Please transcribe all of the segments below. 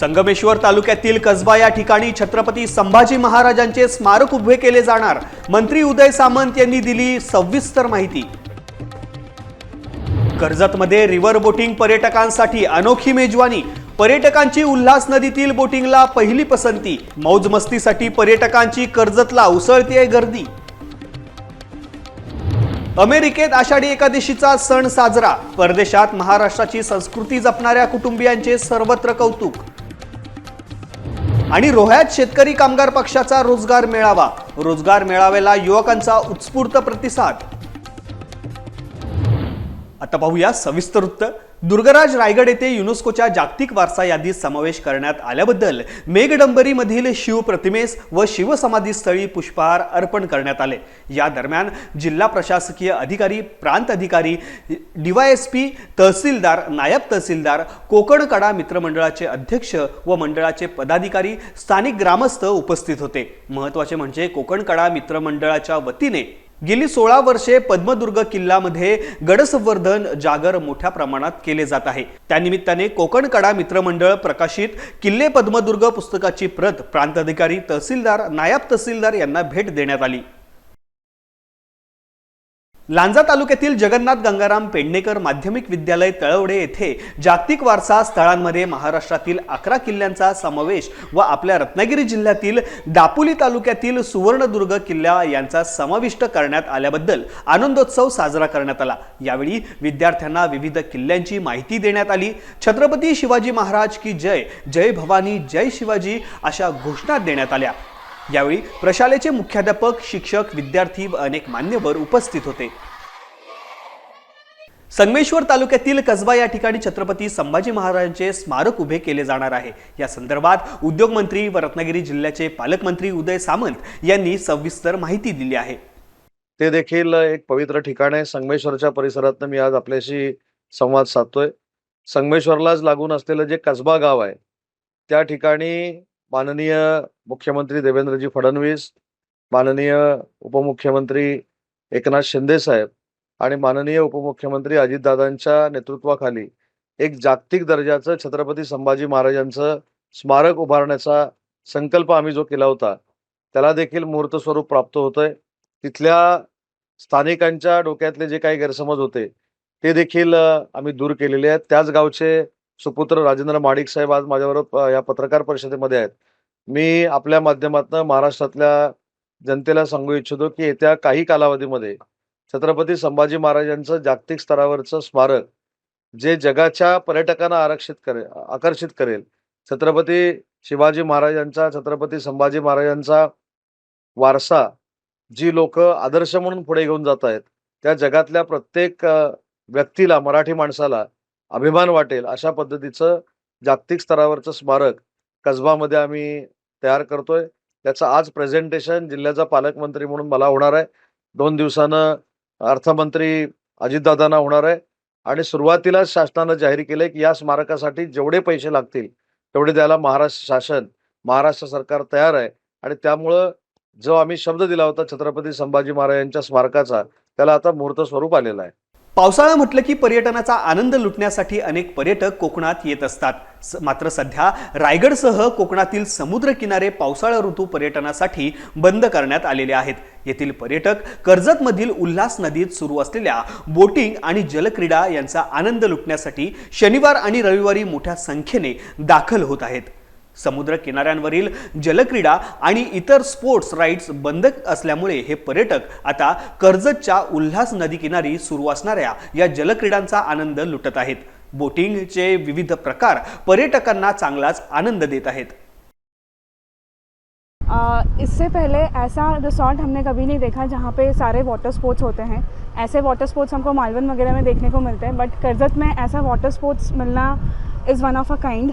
संगमेश्वर तालुक्यातील कसबा या ठिकाणी छत्रपती संभाजी महाराजांचे स्मारक उभे केले जाणार. मंत्री उदय सामंत यांनी दिली सविस्तर माहिती. कर्जतमध्ये रिव्हर बोटिंग पर्यटकांसाठी अनोखी मेजवानी. पर्यटकांची उल्हास नदीतील बोटिंगला पहिली पसंती. मौजमस्तीसाठी पर्यटकांची कर्जतला उसळतीय गर्दी. अमेरिकेत आषाढी एकादशीचा सण साजरा. परदेशात महाराष्ट्राची संस्कृती जपणाऱ्या कुटुंबियांचे सर्वत्र कौतुक. आणि रोह्यात शेतकरी कामगार पक्षाचा रोजगार मेळावा. रोजगार मेळाव्याला युवकांचा उत्स्फूर्त प्रतिसाद. आता पाहूया सविस्तर वृत्त दुर्गराज रायगड येथे युनेस्कोच्या जागतिक वारसा यादीत समावेश करण्यात आल्याबद्दल मेघडंबरीमधील शिवप्रतिमेस व शिवसमाधी स्थळी पुष्पहार अर्पण करण्यात आले. या दरम्यान जिल्हा प्रशासकीय अधिकारी प्रांत अधिकारी डीवायएसपी तहसीलदार नायब तहसीलदार कोकण कडा मित्रमंडळाचे अध्यक्ष व मंडळाचे पदाधिकारी स्थानिक ग्रामस्थ उपस्थित होते. महत्त्वाचे म्हणजे कोकण कडा मित्रमंडळाच्या वतीने गेली सोळा वर्षे पद्मदुर्ग किल्ल्यामध्ये गडसंवर्धन जागर मोठ्या प्रमाणात केले जात आहे. त्यानिमित्ताने कोकण कडा मित्रमंडळ प्रकाशित किल्ले पद्मदुर्ग पुस्तकाची प्रत प्रांताधिकारी तहसीलदार नायब तहसीलदार यांना भेट देण्यात आली. लांजा तालुक्यातील जगन्नाथ गंगाराम पेडणेकर माध्यमिक विद्यालय तळवडे येथे जागतिक वारसा स्थळांमध्ये महाराष्ट्रातील अकरा किल्ल्यांचा समावेश व आपल्या रत्नागिरी जिल्ह्यातील दापोली तालुक्यातील सुवर्णदुर्ग किल्ला यांचा समाविष्ट करण्यात आल्याबद्दल आनंदोत्सव साजरा करण्यात आला. यावेळी विद्यार्थ्यांना विविध किल्ल्यांची माहिती देण्यात आली. छत्रपती शिवाजी महाराज की जय जय भवानी जय शिवाजी अशा घोषणा देण्यात आल्या. यावेळी प्रशालेचे मुख्याध्यापक शिक्षक विद्यार्थी व अनेक मान्यवर उपस्थित होते. संगमेश्वर तालुक्यातील कसबा या ठिकाणी छत्रपती संभाजी महाराजांचे स्मारक उभे केले जाणार आहे. या संदर्भात उद्योगमंत्री व रत्नागिरी जिल्ह्याचे पालकमंत्री उदय सामंत यांनी सविस्तर माहिती दिली आहे. ते देखील एक पवित्र ठिकाण आहे. संगमेश्वरच्या परिसरात मी आज आपल्याशी संवाद साधतोय. संगमेश्वरलाच लागून असलेलं जे कसबा गाव आहे त्या ठिकाणी माननीय मुख्यमंत्री देवेंद्रजी फडणवीस माननीय उपमुख्यमंत्री एकनाथ शिंदे साहेब आणि माननीय उपमुख्यमंत्री अजितदादांच्या नेतृत्वाखाली एक जागतिक दर्जाचं छत्रपती संभाजी महाराजांचं स्मारक उभारण्याचा संकल्प आम्ही जो केला होता त्याला देखील मुहूर्त स्वरूप प्राप्त होतंय. तिथल्या स्थानिकांच्या डोक्यातले जे काही गैरसमज होते ते देखील आम्ही दूर केलेले आहेत. त्याच गावचे सुपुत्र राजेंद्र माडिक साहेब आज माझ्याबरोबर या पत्रकार परिषदेमध्ये आहेत. मी आपल्या माध्यमातून महाराष्ट्रातल्या जनतेला सांगू इच्छितो की येत्या काही कालावधीमध्ये छत्रपती संभाजी महाराजांचं जागतिक स्तरावरचं स्मारक जे जगाच्या पर्यटकांना आरक्षित करेल आकर्षित करेल. छत्रपती शिवाजी महाराजांचा छत्रपती संभाजी महाराजांचा वारसा जी लोक आदर्श म्हणून पुढे घेऊन जात आहेत त्या जगातल्या प्रत्येक व्यक्तीला मराठी माणसाला अभिमान वाटेल अशा पद्धतीचं जागतिक स्तरावरचं स्मारक कसबामध्ये आम्ही तयार करतोय. त्याचं आज प्रेझेंटेशन जिल्ह्याचा पालकमंत्री म्हणून मला होणार आहे. दोन दिवसानं अर्थमंत्री अजितदादांना होणार आहे. आणि सुरुवातीलाच शासनानं जाहीर केलंय की या स्मारकासाठी जेवढे पैसे लागतील तेवढे द्यायला महाराष्ट्र शासन महाराष्ट्र सरकार तयार आहे. आणि त्यामुळं जो आम्ही शब्द दिला होता छत्रपती संभाजी महाराजांच्या स्मारकाचा त्याला आता मुहूर्त स्वरूप आलेलं आहे. पावसाळा म्हटलं की पर्यटनाचा आनंद लुटण्यासाठी अनेक पर्यटक कोकणात येत असतात. स- मात्र सध्या रायगडसह कोकणातील समुद्र किनारे पावसाळा ऋतू पर्यटनासाठी बंद करण्यात आलेले आहेत. येथील पर्यटक कर्जतमधील उल्हास नदीत सुरू असलेल्या बोटिंग आणि जलक्रीडा यांचा आनंद लुटण्यासाठी शनिवार आणि रविवारी मोठ्या संख्येने दाखल होत आहेत. समुद्र किनाऱ्यांवरील जलक्रीडा आणि इतर स्पोर्ट्स राईड्स बंद असल्यामुळे हे पर्यटक आता कर्जतच्या उल्हास नदीकिनारी सुरू असणाऱ्या या जलक्रीडांचा आनंद लुटत आहेत. बोटिंगचे विविध प्रकार पर्यटकांना चांगलाच आनंद देत आहेत. इससे पहले ऐसा रिसॉर्ट हमने कभी नहीं देखा जहाँ पे सारे वाटर स्पोर्ट्स होते हैं। ऐसे वाटर स्पोर्ट्स हमको मालवन वगैरह में देखने को मिलते हैं बट कर्जत में ऐसा वाटर स्पोर्ट्स मिलना is one of a kind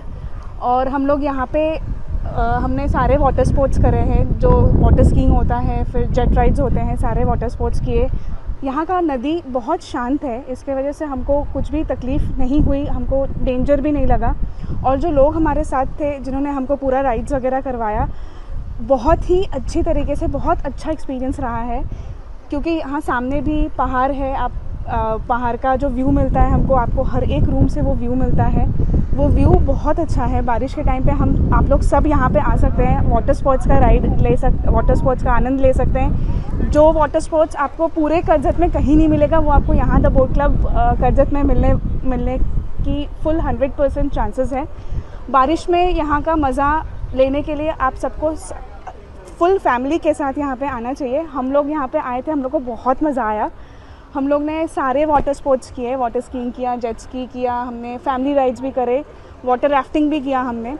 और हम लोग यहाँ पे अ, हमने सारे वाटर स्पोर्ट्स करे हैं जो वाटर स्कीइंग होता है फिर जेट राइड्स होते हैं सारे वाटर स्पोर्ट्स किए। यहाँ का नदी बहुत शांत है इसके वजह से हमको कुछ भी तकलीफ़ नहीं हुई हमको डेंजर भी नहीं लगा। और जो लोग हमारे साथ थे जिन्होंने हमको पूरा राइड्स वगैरह करवाया बहुत ही अच्छी तरीके से बहुत अच्छा एक्सपीरियंस रहा है क्योंकि यहाँ सामने भी पहाड़ है आप पहाड़ का जो व्यू मिलता है, हमको आपको हर एक रूम से वो व्यू मिलता है। वो व्यू बहुत अच्छा है। बारिश के टाइम पे हम, आप लोग सब यहाँ पे आ सकते हैं। वाटर स्पोर्ट्स का राइड ले सक वाटर स्पोर्ट्स का आनंद ले सकते हैं। जो वाटर स्पोर्ट्स आपको पूरे कर्जत में कहीं नहीं मिलेगा, वो आपको यहाँ द बोट क्लब कर्जत में मिलने मिलने की फुल हंड्रेड परसेंट चांसेस है। बारिश में यहाँ का मज़ा लेने के लिए आप सबको फुल फैमिली के साथ यहाँ पे आना चाहिए। हम लोग यहाँ पे आए थे, हम लोग को बहुत मज़ा आया। हम लोग ने सारे वाटर स्पोर्ट्स किए वाटर स्कीइंग किया जेट स्की किया, हमने फैमिली राइड्स भी करे वाटर राफ्टिंग भी किया हमने।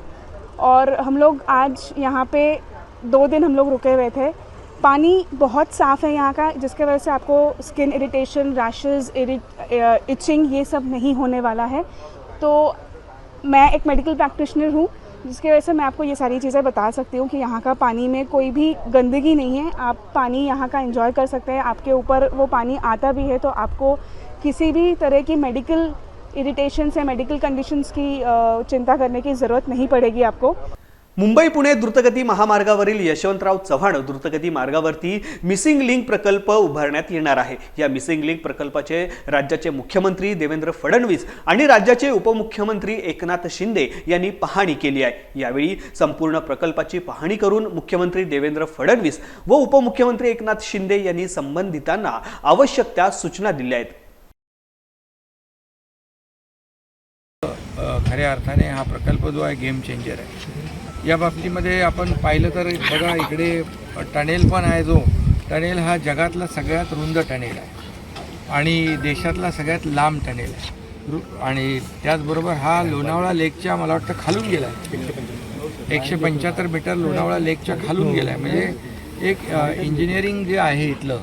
और हम लोग आज यहाँ पे दो दिन हम लोग रुके हुए थे। पानी बहुत साफ़ है यहाँ का, जिसके वजह से आपको स्किन इरिटेशन रैशेज़ इचिंग ये सब नहीं होने वाला है। तो मैं एक मेडिकल प्रैक्टिशनर हूँ जिसकी वजह से मैं आपको ये सारी चीज़ें बता सकती हूँ कि यहाँ का पानी में कोई भी गंदगी नहीं है। आप पानी यहाँ का इंजॉय कर सकते हैं। आपके ऊपर वो पानी आता भी है तो आपको किसी भी तरह की मेडिकल इरिटेशन या मेडिकल कंडीशंस की चिंता करने की ज़रूरत नहीं पड़ेगी आपको। मुंबई पुणे द्रुतगती महामार्गावरील यशवंतराव चव्हाण द्रुतगती मार्गावरती मिसिंग लिंक प्रकल्प उभारण्यात येणार आहे. या मिसिंग लिंक प्रकल्पाचे राज्याचे मुख्यमंत्री देवेंद्र फडणवीस आणि राज्याचे उपमुख्यमंत्री एकनाथ शिंदे यांनी पाहणी केली आहे. यावेळी संपूर्ण प्रकल्पाची पाहणी करून मुख्यमंत्री देवेंद्र फडणवीस व उपमुख्यमंत्री एकनाथ शिंदे यांनी संबंधितांना आवश्यक त्या सूचना दिल्या आहेत. खऱ्या अर्थाने हा प्रकल्प जो आहे गेम चेंजर आहे. या बाबतीमध्ये आपण पाहिलं तर बघा इकडे टनेल पण आहे जो. टनेल हा जगातला सगळ्यात रुंद टनेल आहे. आणि देशातला सगळ्यात लांब टनेल आहे. रु आणि त्याचबरोबर हा लोणावळा लेकच्या मला वाटतं खालून गेला आहे एकशे पंच्याहत्तर मीटर लोणावळा लेकच्या खालून गेला आहे म्हणजे एक इंजिनिअरिंग जे आहे इथलं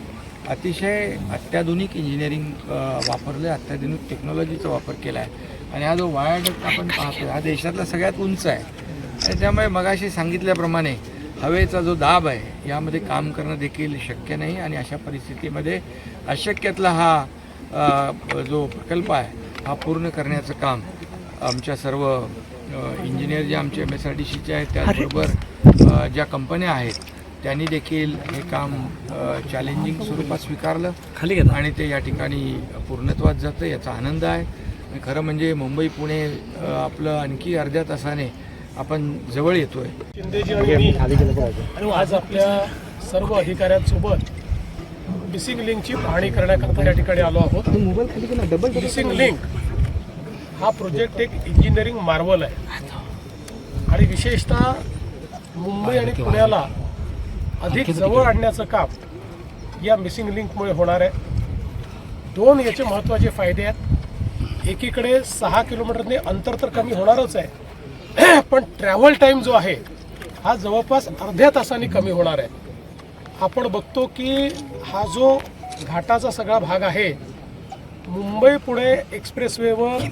अतिशय अत्याधुनिक इंजिनिअरिंग वापरलं आहे अत्याधुनिक टेक्नॉलॉजीचा वापर केला आहे आणि हा जो वायाडक्ट आपण पाहतो हा देशातला सगळ्यात उंच आहे. त्यामुळे मगाशी सांगितल्याप्रमाणे हवेचा जो दाब आहे यामध्ये काम करणं देखील शक्य नाही आणि अशा परिस्थितीमध्ये अशक्यातला हा जो प्रकल्प आहे हा पूर्ण करण्याचं काम आमच्या सर्व इंजिनियर जे आमचे एम एस आर डी सीचे आहेत त्याचबरोबर ज्या कंपन्या आहेत त्यांनी देखील हे काम चॅलेंजिंग स्वरूपात स्वीकारलं खाली आणि ते या ठिकाणी पूर्णत्वात जातं याचा आनंद आहे. खरं म्हणजे मुंबई पुणे आपलं आणखी अर्ध्या तासाने आपण जवळ येतोय. आणि आज आपल्या सर्व अधिकाऱ्यांसोबत मिसिंग लिंकची पाहणी करण्याकरता या ठिकाणी आलो आहोत. मिसिंग लिंक हा प्रोजेक्ट एक इंजिनिअरिंग मार्वल आहे. आणि विशेषतः मुंबई आणि पुण्याला अधिक जवळ आणण्याचं काम या मिसिंग लिंकमुळे होणार आहे. दोन याचे महत्त्वाचे फायदे आहेत. एकीकडे सहा किलोमीटरने अंतर तर कमी होणारच आहे. पण ट्रॅव्हल टाईम जो आहे हा जवळपास अर्ध्या तासाने कमी होणार आहे. आपण बघतो की हा जो घाटाचा सगळा भाग आहे मुंबई पुणे एक्सप्रेसवेवर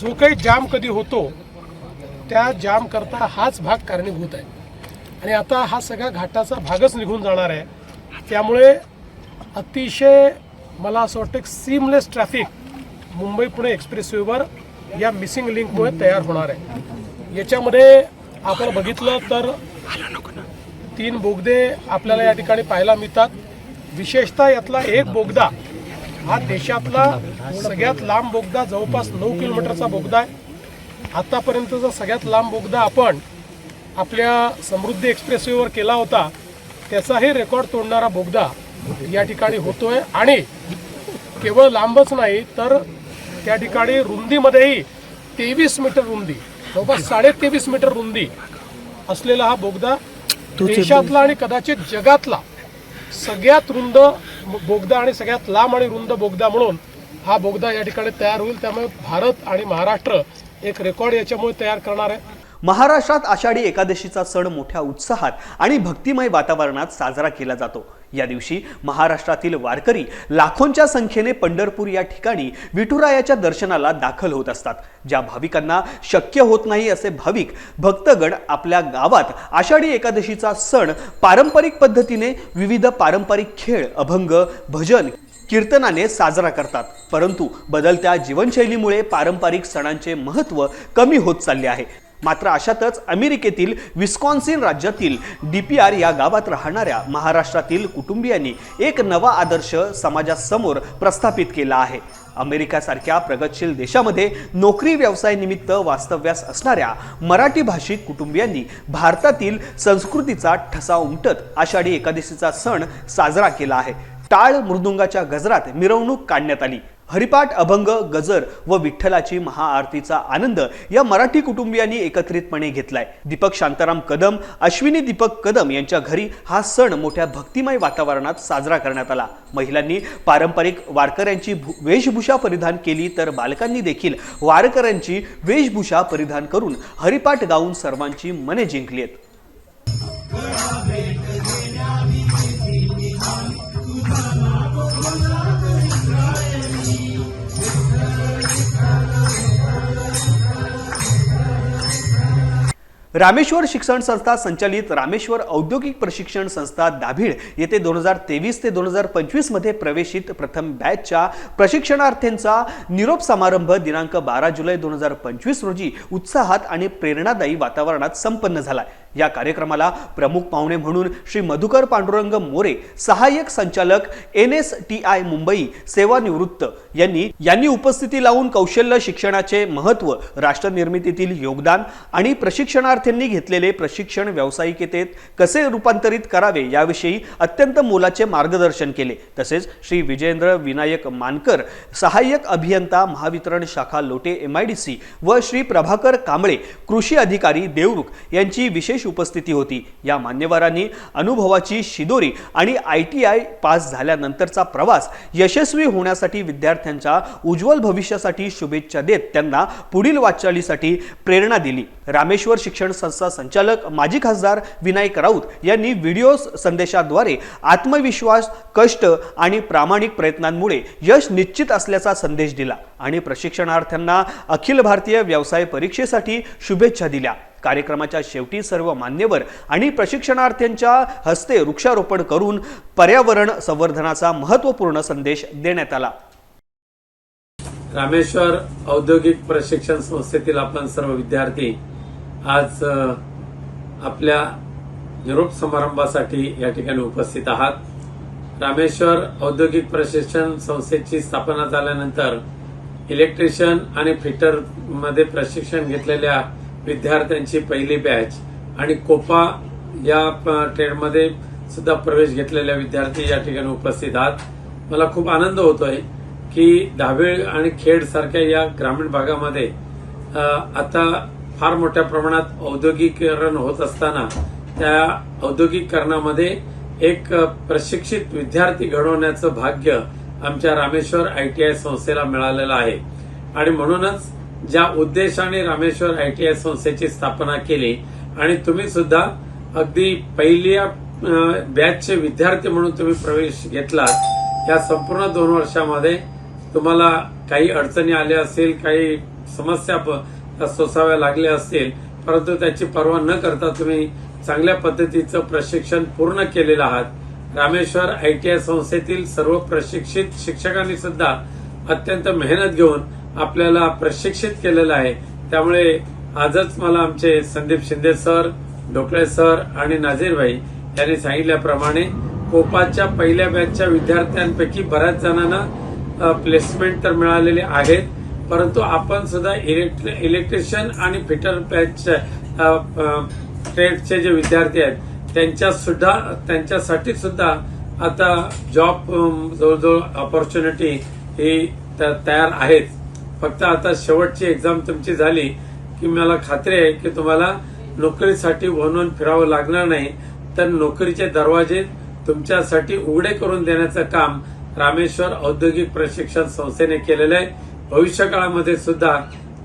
जो काही जाम कधी होतो त्या जाम करता हाच भाग कारणीभूत आहे. आणि आता हा सगळा घाटाचा भागच निघून जाणार आहे. त्यामुळे अतिशय मला असं वाटतं सीमलेस ट्रॅफिक मुंबई पुणे एक्सप्रेसवेवर या मिसिंग लिंकमुळे तयार होणार आहे. याच्यामध्ये आपण बघितलं तर तीन बोगदे आपल्याला या ठिकाणी पाहायला मिळतात. विशेषतः यातला एक बोगदा हा देशातला सगळ्यात लांब बोगदा जवळपास नऊ किलोमीटरचा बोगदा आहे. आतापर्यंतचा सगळ्यात लांब बोगदा आपण आपल्या समृद्धी एक्सप्रेसवेवर केला होता. त्याचाही रेकॉर्ड तोडणारा बोगदा या ठिकाणी होतोय. आणि केवळ लांबच नाही तर त्या ठिकाणी रुंदीमध्येही तेवीस मीटर रुंदी जवळपास साडे तेवीस मीटर रुंदी असलेला हा बोगदा देशातला आणि कदाचित जगातला सगळ्यात रुंद बोगदा आणि सगळ्यात लांब आणि रुंद बोगदा म्हणून हा बोगदा या ठिकाणी तयार होईल. त्यामुळे भारत आणि महाराष्ट्र एक रेकॉर्ड याच्यामुळे तयार करणार आहे. महाराष्ट्रात आषाढी एकादशीचा सण मोठ्या उत्साहात आणि भक्तिमय वातावरणात साजरा केला जातो. या दिवशी महाराष्ट्रातील वारकरी लाखोंच्या संख्येने पंढरपूर या ठिकाणी विठुरायाच्या दर्शनाला दाखल होत असतात. ज्या भाविकांना शक्य होत नाही असे भाविक भक्तगण आपल्या गावात आषाढी एकादशीचा सण पारंपरिक पद्धतीने विविध पारंपरिक खेळ अभंग भजन कीर्तनाने साजरा करतात. परंतु बदलत्या जीवनशैलीमुळे पारंपरिक सणांचे महत्त्व कमी होत चालले आहे. मात्र अशातच अमेरिकेतील विस्कॉन्सिन राज्यातील डी पी आर या गावात राहणाऱ्या महाराष्ट्रातील कुटुंबियांनी एक नवा आदर्श समाजासमोर प्रस्थापित केला आहे. अमेरिकासारख्या प्रगतशील देशामध्ये नोकरी व्यवसायानिमित्त वास्तव्यास असणाऱ्या मराठी भाषिक कुटुंबियांनी भारतातील संस्कृतीचा ठसा उमटत आषाढी एकादशीचा सण साजरा केला आहे. टाळ मृदुंगाच्या गजरात मिरवणूक काढण्यात आली. हरिपाठ अभंग गजर व विठ्ठलाची महाआरतीचा आनंद या मराठी कुटुंबियांनी एकत्रितपणे घेतलाय. दीपक शांताराम कदम अश्विनी दीपक कदम यांच्या घरी हा सण मोठ्या भक्तिमय वातावरणात साजरा करण्यात आला. महिलांनी पारंपरिक वारकऱ्यांची वेशभूषा परिधान केली तर बालकांनी देखील वारकऱ्यांची वेशभूषा परिधान करून हरिपाठ गाऊन सर्वांची मने जिंकली आहेत रामेश्वर शिक्षण संस्था संचालित रामेश्वर औद्योगिक प्रशिक्षण संस्था दाभिड येथे दोन हजार तेवीस ते दोन हजार पंचवीसमध्ये प्रवेशित प्रथम बॅचच्या प्रशिक्षणार्थ्यांचा निरोप समारंभ दिनांक बारा जुलै दोन हजार पंचवीस रोजी उत्साहात आणि प्रेरणादायी वातावरणात संपन्न झाला. या कार्यक्रमाला प्रमुख पाहुणे म्हणून श्री मधुकर पांडुरंग मोरे सहाय्यक संचालक N S T I Mumbai सेवानिवृत्त यांनी यांनी उपस्थिती लावून कौशल्य शिक्षणाचे महत्त्व राष्ट्र निर्मितीतील योगदान आणि प्रशिक्षणार्थींनी घेतलेले प्रशिक्षण व्यावसायिकतेत कसे रूपांतरित करावे याविषयी अत्यंत मोलाचे मार्गदर्शन केले. तसेच श्री विजेंद्र विनायक मानकर सहाय्यक अभियंता महावितरण शाखा Lote M I D C व श्री प्रभाकर कांबळे कृषी अधिकारी देवरुख यांची विशेष उपस्थिती होती. या मान्यवरांनी अनुभवाची शिदोरी आणि आय टी आय पास झाल्यानंतरचा प्रवास यशस्वी होण्यासाठी विद्यार्थ्यांच्या उज्ज्वल भविष्यासाठी शुभेच्छा देत त्यांना पुढील वाटचालीसाठी प्रेरणा दिली. रामेश्वर शिक्षण संस्था संचालक माजी खासदार विनायक राऊत यांनी व्हिडिओ संदेशाद्वारे आत्मविश्वास कष्ट आणि प्रामाणिक प्रयत्नांमुळे यश निश्चित असल्याचा संदेश दिला आणि प्रशिक्षणार्थ्यांना अखिल भारतीय व्यवसाय परीक्षेसाठी शुभेच्छा दिल्या. कार्यक्रमाच्या शेवटी सर्व मान्यवर आणि प्रशिक्षणार्थ्यांच्या हस्ते वृक्षारोपण करून पर्यावरण संवर्धनाचा महत्त्वपूर्ण संदेश देण्यात आला. रामेश्वर औद्योगिक प्रशिक्षण संस्थेतील आपण सर्व विद्यार्थी आज आपल्या निरोप समारंभासाठी या ठिकाणी उपस्थित आहात. रामेश्वर औद्योगिक प्रशिक्षण संस्थेची स्थापना झाल्यानंतर इलेक्ट्रिशियन आणि फिटरमध्ये प्रशिक्षण घेतलेल्या विद्यार्थ्यांची पहिली बॅच आणि कोपा या ट्रेडमध्ये सुद्धा प्रवेश घेतलेल्या विद्यार्थी या ठिकाणी उपस्थित आहात. मला खूप आनंद होतोय की धावेळ आणि खेड सारख्या या ग्रामीण भागामध्ये आता फार मोठ्या प्रमाणात औद्योगिकरण होत असताना त्या औद्योगिकरणामध्ये एक प्रशिक्षित विद्यार्थी घडवण्याचं भाग्य आमच्या रामेश्वर आयटीआय संस्थेला मिळालेलं आहे. आणि म्हणूनच ज्या उद्देशाने रामेश्वर आयटीआय संस्थेची स्थापना केली आणि तुम्ही सुद्धा अगदी पहिल्या बॅचचे विद्यार्थी म्हणून तुम्ही प्रवेश घेतलात या संपूर्ण दोन वर्षामध्ये तुम्हाला काही अडचणी आल्या असतील काही समस्या सोसाव्या लागल्या असतील परंतु त्याची पर्वा न करता तुम्ही चांगल्या पद्धतीचं प्रशिक्षण पूर्ण केलेलं आहात. रामेश्वर आयटीआय संस्थेतील सर्व प्रशिक्षित शिक्षकांनी सुद्धा अत्यंत मेहनत घेऊन आपल्याला प्रशिक्षित केलेलं आहे. त्यामुळे आजच मला आमचे संदीप शिंदे सर ढोकळे सर आणि नाझीर भाई यांनी सांगितल्याप्रमाणे कोपाच्या पहिल्या बॅचच्या विद्यार्थ्यांपैकी बऱ्याच जणांना प्लेसमेंट तर मिळालेले आहेत. परंतु आपण सुद्धा इलेक्ट्रि इलेक्ट्रिशियन आणि फिटर बॅचच्या ट्रेडचे जे विद्यार्थी आहेत त्यांच्या सुद्धा त्यांच्यासाठी सुद्धा आता जॉब जवळजवळ ऑपॉर्च्युनिटी ही त- तयार आहेत. फक्त आता शेवटची एक्झाम तुमची झाली की मला खात्री आहे की तुम्हाला नोकरीसाठी म्हणून फिरावं लागणार नाही. तर नोकरीचे दरवाजे तुमच्यासाठी उघडे करून देण्याचं काम रामेश्वर औद्योगिक प्रशिक्षण संस्थेने केलेलं आहे. भविष्यकाळामध्ये सुद्धा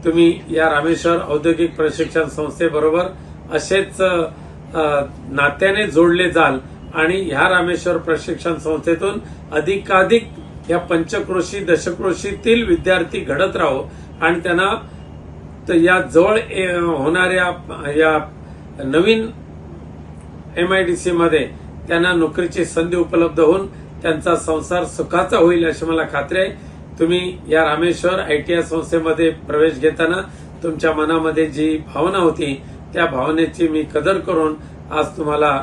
तुम्ही या रामेश्वर औद्योगिक प्रशिक्षण संस्थेबरोबर असेच नात्याने जोडले जाल आणि ह्या रामेश्वर प्रशिक्षण संस्थेतून अधिकाधिक या पंचक्रोशी दशक्रोशीतील विद्यार्थी घडत राहो आणि त्यांना तर या जवळ होणाऱ्या या नवीन एम आय डी सी मध्ये त्यांना नोकरीची संधी उपलब्ध होऊन त्यांचा संसार सुखाचा होईल अशी मला खात्री आहे. तुम्ही या रामेश्वर आयटीआय संस्थेमध्ये प्रवेश घेताना तुमच्या मनामध्ये जी भावना होती त्या भावनेची मी कदर करून आज तुम्हाला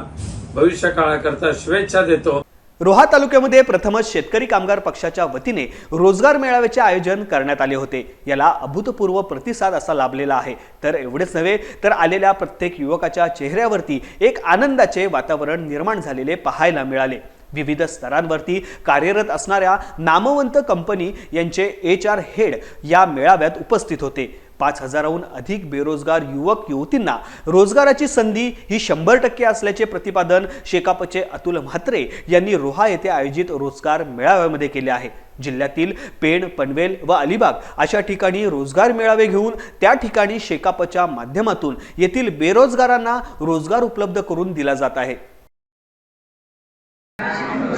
भविष्य काळाकरता शुभेच्छा देतो. रोहा तालुक्यामध्ये प्रथमच शेतकरी कामगार पक्षाच्या वतीने रोजगार मेळाव्याचे आयोजन करण्यात आले होते. याला अभूतपूर्व प्रतिसाद असा लाभलेला आहे. तर एवढेच नव्हे तर आलेल्या प्रत्येक युवकाच्या चेहऱ्यावरती एक आनंदाचे वातावरण निर्माण झालेले पाहायला मिळाले. विविध स्तरांवरती कार्यरत असणाऱ्या नामवंत कंपनी यांचे एच आर हेड या मेळाव्यात उपस्थित होते. पाच हजाराहून अधिक बेरोजगार युवक युवतींना रोजगाराची संधी ही शंभर टक्के असल्याचे प्रतिपादन शेकापचे अतुल म्हात्रे यांनी रोहा येथे आयोजित रोजगार मेळाव्यामध्ये केले आहे. जिल्ह्यातील पेण पनवेल व अलिबाग अशा ठिकाणी रोजगार मेळावे घेऊन त्या ठिकाणी शेकापच्या माध्यमातून येथील बेरोजगारांना रोजगार उपलब्ध करून दिला जात आहे.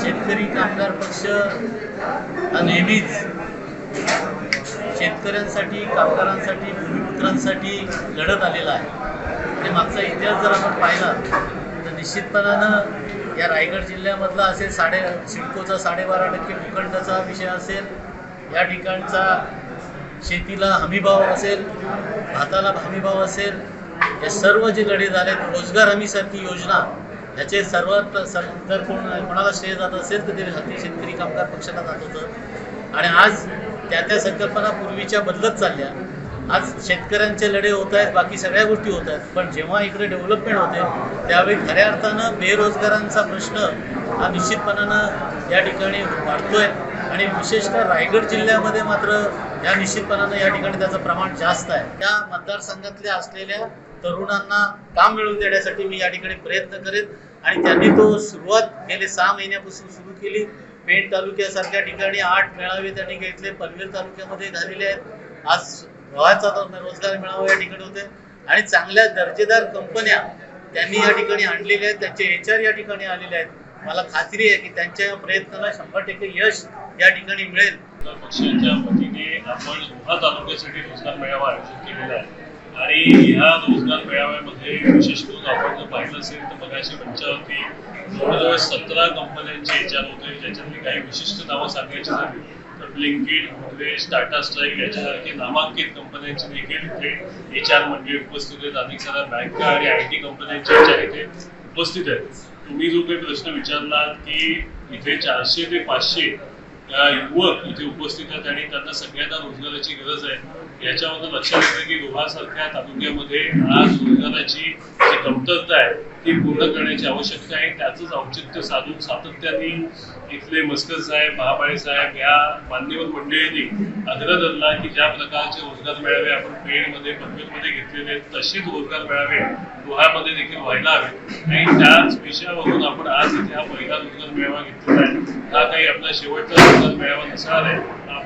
शेतकरी कामगार पक्ष नेहमीच शेतकऱ्यांसाठी कामगारांसाठी भूमिपुत्रांसाठी लढत आलेला आहे. आणि मागचा इतिहास जर आपण पाहिला तर निश्चितपणानं या रायगड जिल्ह्यामधला असेल साडे सिडकोचा साडेबारा टक्के भूखंडाचा विषय असेल या ठिकाणचा शेतीला हमीभाव असेल भाताला हमीभाव असेल हे सर्व जे लढे झाले रोजगार हमीसारखी योजना ह्याचे सर्वात सर जर कोण कोणाला श्रेय जात असेल तर ते हाती शेतकरी कामगार पक्षाला जात होतं. आणि आज त्या त्या संकल्पना पूर्वीच्या बदलत चालल्या. आज शेतकऱ्यांचे लढे होत आहेत बाकी सगळ्या गोष्टी होत आहेत. पण जेव्हा इकडे डेव्हलपमेंट होते त्यावेळी खऱ्या अर्थानं बेरोजगारांचा प्रश्न हा निश्चितपणानं या ठिकाणी वाढतोय. आणि विशेषतः रायगड जिल्ह्यामध्ये मात्र या निश्चितपणानं या ठिकाणी त्याचं प्रमाण जास्त आहे. त्या मतदारसंघातल्या असलेल्या तरुणांना काम मिळवून देण्यासाठी मी या ठिकाणी प्रयत्न करेन. आणि त्यांनी तो सुरुवात गेले सहा महिन्यापासून सुरू केली. मेन तालुक्यासारख्या ठिकाणी आठ मेळावे त्यांनी घेतले पनवेल तालुक्यामध्ये झालेले आहेत. आज रोहाचा रोजगार मेळावा या ठिकाणी होते आणि चांगल्या दर्जेदार कंपन्या त्यांनी या ठिकाणी आणलेल्या आहेत. त्यांचे एच आर या ठिकाणी आलेले आहेत. मला खात्री आहे की त्यांच्या या प्रयत्नाला शंभर टक्के यश या ठिकाणी मिळेल. पक्षाच्या वतीने आपण लोहा तालुक्यासाठी रोजगार मेळावा आयोजित केलेला आहे. आणि ह्या रोजगार मेळाव्यामध्ये विशेष करून आपण जर पाहिलं असेल तर मगाशी मंचावरती जवळजवळ सतरा कंपन्यांचे विचार होते ज्याच्यातली काही विशिष्ट नावं सांगायची झाली. तर ब्लिंकिट हुडवेज टाटा स्ट्राईक याच्यासारखी नामांकित कंपन्यांचे देखील इथे एच आर मंडळी उपस्थित आहेत. अनेक साऱ्या बँका आणि आय टी कंपन्यांचे एच आर इथे उपस्थित आहेत. तुम्ही जो काही प्रश्न विचारला की इथे चारशे ते पाचशे युवक इथे उपस्थित आहेत आणि त्यांना सगळ्यांना रोजगाराची गरज आहे. याच्यामध्ये लक्षात येतं की गुहासारख्या तालुक्यामध्ये आज रोजगाराची जी कमतरता आहे ती पूर्ण करण्याची आवश्यकता आहे. त्याचंच औचित्य साधून सातत्याने इथले मस्कर साहेब महाबाळे साहेब या मान्यवर मंडळींनी आग्रह धरला की ज्या प्रकारचे रोजगार मेळावे आपण पेणमध्ये पनवेलमध्ये घेतलेले तसेच रोजगार मेळावे गुहामध्ये देखील व्हायला हवे आणि त्याच विषयावरून आपण आज इथे हा पहिला रोजगार मेळावा घेतलेला आहे. हा काही आपला शेवटचा रोजगार मेळावा नसणार आहे.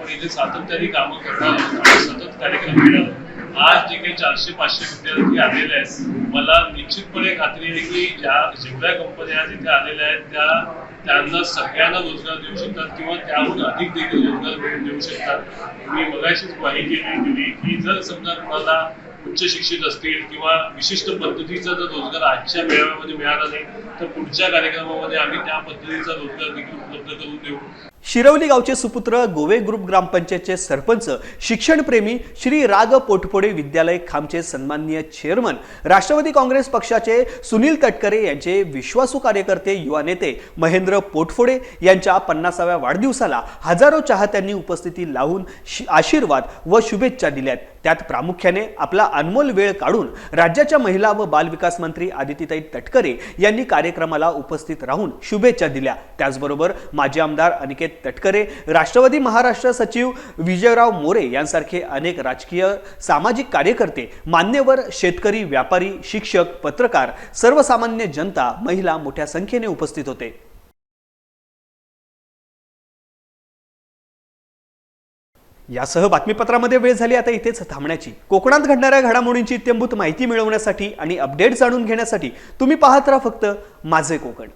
आपण इथे सातत्याने कामं करणं सतत कार्यक्रम घेणं आज जे काही चारशे पाचशे विद्यार्थी आलेले आहेत मला निश्चितपणे खात्री आहे की ज्या जेवढ्या कंपन्या आज इथे आलेल्या आहेत त्या त्यांना सगळ्यांना रोजगार देऊ शकतात किंवा त्याहून अधिक देखील रोजगार मिळवून देऊ शकतात. मी मगाशीच माहिती दिली की जर समजा कोणाला उच्च शिक्षित असतील किंवा विशिष्ट पद्धतीचा जर रोजगार आजच्या मेळाव्यामध्ये मिळाला नाही तर पुढच्या कार्यक्रमामध्ये आम्ही त्या पद्धतीचा रोजगार देखील उपलब्ध करून देऊ. शिरवली गावचे सुपुत्र गोवे ग्रुप ग्रामपंचायतचे सरपंच शिक्षणप्रेमी श्री राग पोटफोडे विद्यालय खामचे सन्माननीय चेअरमन राष्ट्रवादी काँग्रेस पक्षाचे सुनील तटकरे यांचे विश्वासू कार्यकर्ते युवा नेते महेंद्र पोटफोडे यांच्या पन्नासाव्या वाढदिवसाला हजारो चाहत्यांनी उपस्थिती लावून आशीर्वाद व शुभेच्छा दिल्यात त्यात प्रामुख्याने आपला अनमोल वेळ काढून राज्याच्या महिला व बालविकास मंत्री आदितीताई तटकरे यांनी कार्यक्रमाला उपस्थित राहून शुभेच्छा दिल्या. त्याचबरोबर माजी आमदार अनिकेत तटकरे राष्ट्रवादी महाराष्ट्र सचिव विजयराव मोरे यांसारखे अनेक राजकीय सामाजिक कार्यकर्ते मान्यवर शेतकरी व्यापारी शिक्षक पत्रकार सर्वसामान्य जनता महिला मोठ्या संख्येने उपस्थित होते. यासह बातमीपत्रामध्ये वेळ झाली आता इथेच थांबण्याची. कोकणात घडणाऱ्या घडामोडींची इत्यंभूत माहिती मिळवण्यासाठी आणि अपडेट जाणून घेण्यासाठी तुम्ही पाहत राहा फक्त माझे कोकण.